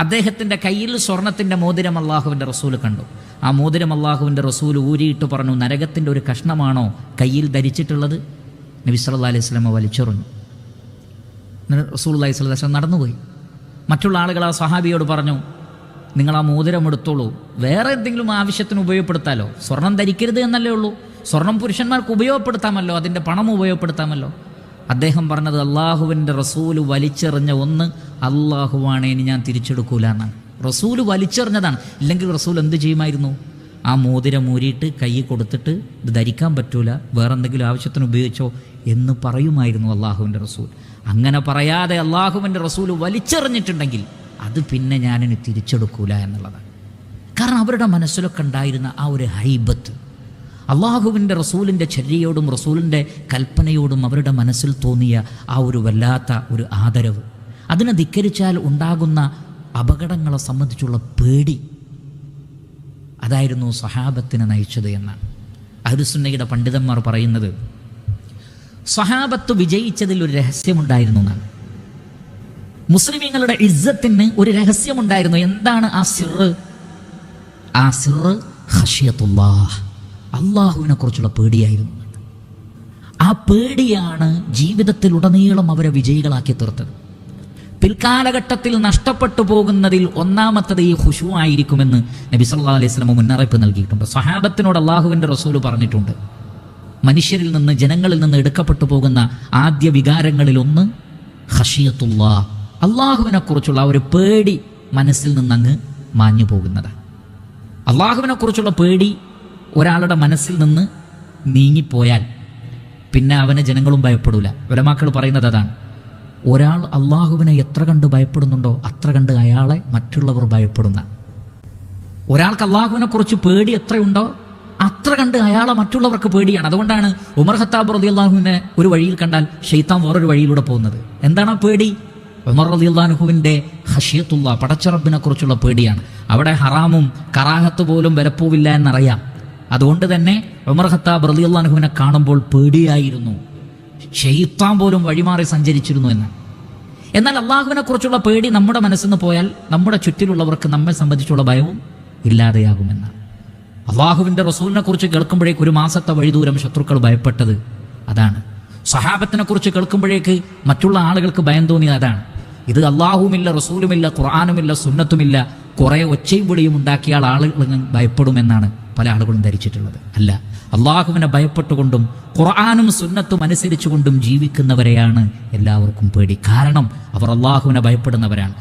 അദ്ദേഹത്തിന്റെ കയ്യിൽ സ്വർണത്തിന്റെ മോതിരം അള്ളാഹുവിന്റെ റസൂൽ കണ്ടു. ആ മോതിരം അള്ളാഹുവിന്റെ റസൂൽ ഊരിയിട്ട് പറഞ്ഞു നരകത്തിന്റെ ഒരു കഷ്ണമാണോ കയ്യിൽ ധരിച്ചിട്ടുള്ളത്? നബി സല്ലാ അലൈഹി സ്വലമ വലിച്ചെറിഞ്ഞു. റസൂൽ അലൈഹി സ്വലം നടന്നുപോയി. മറ്റുള്ള ആളുകൾ ആ സഹാബിയോട് പറഞ്ഞു നിങ്ങൾ ആ മോതിരം എടുത്തോളൂ. വേറെ എന്തെങ്കിലും ആവശ്യത്തിന് ഉപയോഗപ്പെടുത്താലോ? സ്വർണം ധരിക്കരുത് എന്നല്ലേ ഉള്ളൂ. സ്വർണം പുരുഷന്മാർക്ക് ഉപയോഗപ്പെടുത്താമല്ലോ അതിന്റെ പണം ഉപയോഗപ്പെടുത്താമല്ലോ. അദ്ദേഹം പറഞ്ഞത് അള്ളാഹുവിന്റെ റസൂൽ വലിച്ചെറിഞ്ഞ ഒന്ന് അള്ളാഹുവാണ് ഇനി ഞാൻ തിരിച്ചെടുക്കൂല എന്നാണ് റസൂൽ വലിച്ചെറിഞ്ഞതാണ്. ഇല്ലെങ്കിൽ റസൂൽ എന്ത് ചെയ്യുമായിരുന്നു? ആ മോതിരം ഊരിയിട്ട് കൈ കൊടുത്തിട്ട് ഇത് ധരിക്കാൻ പറ്റൂല വേറെ എന്തെങ്കിലും ആവശ്യത്തിന് ഉപയോഗിച്ചോ എന്ന് പറയുമായിരുന്നു അള്ളാഹുവിന്റെ റസൂൽ അങ്ങനെ പറയാതെ അള്ളാഹുവിന്റെ റസൂൽ വലിച്ചെറിഞ്ഞിട്ടുണ്ടെങ്കിൽ അത് പിന്നെ ഞാനിനി തിരിച്ചെടുക്കൂല എന്നുള്ളതാണ്. കാരണം അവരുടെ മനസ്സിലൊക്കെ ഉണ്ടായിരുന്ന ആ ഒരു ഹൈബത്ത്. അള്ളാഹുവിന്റെ റസൂലിന്റെ ചര്യയോടും റസൂലിന്റെ കൽപ്പനയോടും അവരുടെ മനസ്സിൽ തോന്നിയ ആ ഒരു വല്ലാത്ത ഒരു ആദരവ്. അതിനെ ധിക്കരിച്ചാൽ ഉണ്ടാകുന്ന അപകടങ്ങളെ സംബന്ധിച്ചുള്ള പേടി അതായിരുന്നു സഹാബത്തിനെ നയിച്ചത് എന്നാണ്. അഹുസുന്നയുടെ പണ്ഡിതന്മാർ പറയുന്നത് സഹാബത്ത് വിജയിച്ചതിൽ ഒരു രഹസ്യമുണ്ടായിരുന്നു എന്നാണ്. മുസ്ലിമീങ്ങളുടെ ഇജ്ജത്തിന് ഒരു രഹസ്യമുണ്ടായിരുന്നു. എന്താണ് ആ സിറ് ആ സിറ് അള്ളാഹുവിനെ കുറിച്ചുള്ള പേടിയായിരുന്നു. ആ പേടിയാണ് ജീവിതത്തിലുടനീളം അവരെ വിജയികളാക്കി തീർത്തത്. പിൽക്കാലഘട്ടത്തിൽ നഷ്ടപ്പെട്ടു പോകുന്നതിൽ ഒന്നാമത്തത് ഈ ഹുഷു ആയിരിക്കുമെന്ന് നബി സല്ലാ അലൈഹി സ്വലമ മുന്നറിയിപ്പ് നൽകിയിട്ടുണ്ട്. സഹാബത്തിനോട് അള്ളാഹുവിന്റെ റസൂൽ പറഞ്ഞിട്ടുണ്ട്. മനുഷ്യരിൽ നിന്ന് ജനങ്ങളിൽ നിന്ന് എടുക്കപ്പെട്ടു പോകുന്ന ആദ്യ വികാരങ്ങളിൽ ഒന്ന് ഹഷിയത്തുള്ള അള്ളാഹുവിനെ കുറിച്ചുള്ള ഒരു പേടി മനസ്സിൽ നിന്നങ്ങ് മാഞ്ഞു പോകുന്നതാണ്. അള്ളാഹുവിനെ കുറിച്ചുള്ള പേടി ഒരാളുടെ മനസ്സിൽ നിന്ന് നീങ്ങിപ്പോയാൽ പിന്നെ അവനെ ജനങ്ങളും ഭയപ്പെടില്ല ഒരമാക്കൾ പറയുന്നത് അതാണ്. ഒരാൾ അള്ളാഹുവിനെ എത്ര കണ്ട് ഭയപ്പെടുന്നുണ്ടോ അത്ര കണ്ട് അയാളെ മറ്റുള്ളവർ ഭയപ്പെടുന്ന. ഒരാൾക്ക് അള്ളാഹുവിനെ കുറിച്ച് പേടി എത്രയുണ്ടോ അത്ര കണ്ട് അയാളെ മറ്റുള്ളവർക്ക് പേടിയാണ്. അതുകൊണ്ടാണ് ഉമർ ഹത്താബ് റതി അള്ളാഹുവിനെ ഒരു വഴിയിൽ കണ്ടാൽ ഷെയ്ത്താൻ വേറൊരു വഴിയിലൂടെ പോകുന്നത്. എന്താണ് ആ പേടി? ഉമർ റതി അള്ളാഹുവിന്റെ ഹഷിയത്തുള്ള പടച്ചറബിനെ കുറിച്ചുള്ള പേടിയാണ്. അവിടെ ഹറാമും കറാഹത്ത് പോലും വിലപ്പോവില്ല എന്നറിയാം. അതുകൊണ്ട് തന്നെ ഉമർ ഖത്താബ് റതി അള്ളാഹുവിനെ കാണുമ്പോൾ പേടിയായിരുന്നു. ഷെയ്ത്താൻ പോലും വഴിമാറി സഞ്ചരിച്ചിരുന്നു എന്ന്. എന്നാൽ അള്ളാഹുവിനെ കുറിച്ചുള്ള പേടി നമ്മുടെ മനസ്സിൽ നിന്ന് പോയാൽ നമ്മുടെ ചുറ്റിലുള്ളവർക്ക് നമ്മെ സംബന്ധിച്ചുള്ള ഭയവും ഇല്ലാതെയാകുമെന്ന്. അള്ളാഹുവിന്റെ റസൂലിനെ കുറിച്ച് കേൾക്കുമ്പോഴേക്ക് ഒരു മാസത്തെ വഴിദൂരം ശത്രുക്കൾ ഭയപ്പെട്ടത് അതാണ്. സഹാബത്തിനെ കുറിച്ച് കേൾക്കുമ്പോഴേക്ക് മറ്റുള്ള ആളുകൾക്ക് ഭയം തോന്നിയത് അതാണ്. ഇത് അള്ളാഹുമില്ല റസൂലുമില്ല ഖുർആാനുമില്ല സുന്നത്തുമില്ല കുറേ ഒച്ചയും വിളിയും ഉണ്ടാക്കിയ ആളുകൾ ഭയപ്പെടുമെന്നാണ് പല ആളുകളും ധരിച്ചിട്ടുള്ളത്. അല്ല അള്ളാഹുവിനെ ഭയപ്പെട്ടുകൊണ്ടും ഖുർആാനും സുന്നത്തും അനുസരിച്ചുകൊണ്ടും ജീവിക്കുന്നവരെയാണ് എല്ലാവർക്കും പേടി. കാരണം അവർ അള്ളാഹുവിനെ ഭയപ്പെടുന്നവരാണ്.